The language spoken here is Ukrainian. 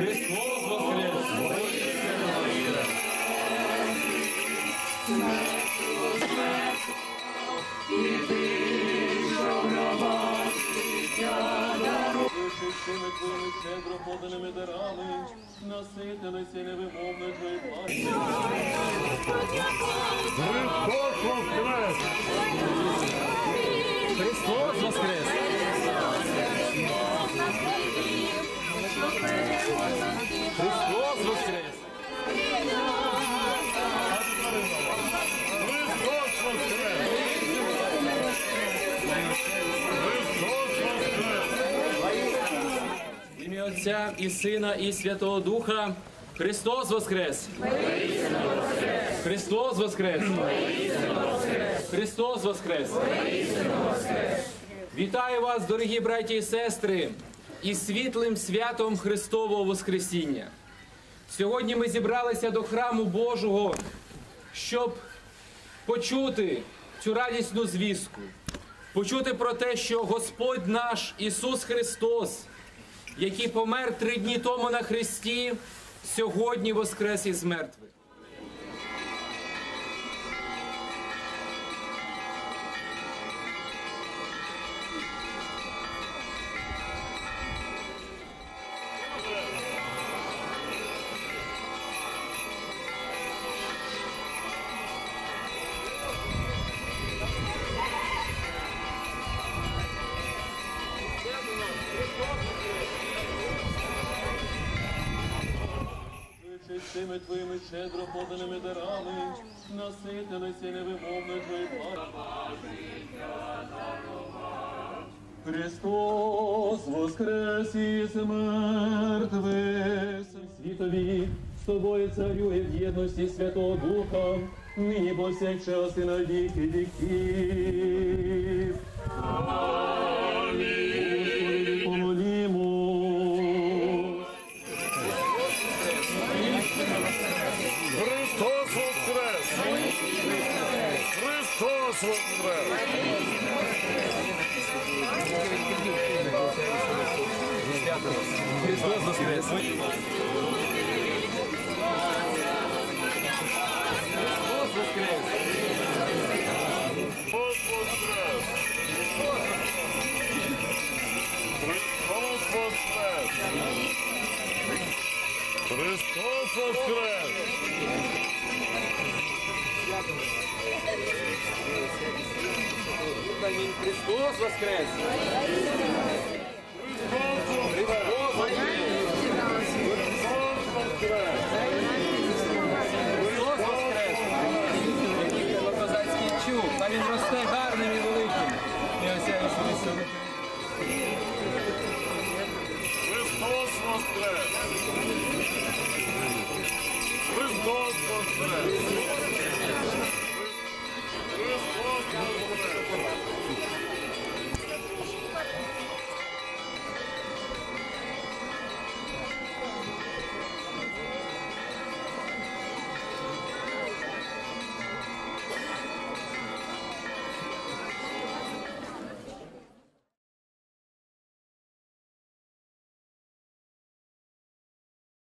Христос воскрес! Чистими твоїми щедро дарами, наситилися невимовно твої плані. Христос Отця і Сина, і Святого Духа. Христос воскрес! Христос воскрес! Христос воскрес! Вітаю вас, дорогі браті і сестри, із світлим святом Христового Воскресіння. Сьогодні ми зібралися до храму Божого, щоб почути цю радісну звістку, почути про те, що Господь наш Ісус Христос, який помер три дні тому на Христі, сьогодні воскрес із мертвих. Чистими твоїми щедро поданими дарами, наситилися невимовно твої. Христос воскрес із мертвих світові, з тобою царює в єдності Святого Духа, нині повсякчас і на віки віків. Христос воскрес! Христос воскрес! Христос воскрес! Христос воскрес! Христос воскрес! Христос воскрес! Амінь. Христос воскрес! Христос воскрес! Христос воскрес! Та він росте гарним і великим. І осяє собі себе. Христос воскрес! Христос воскрес!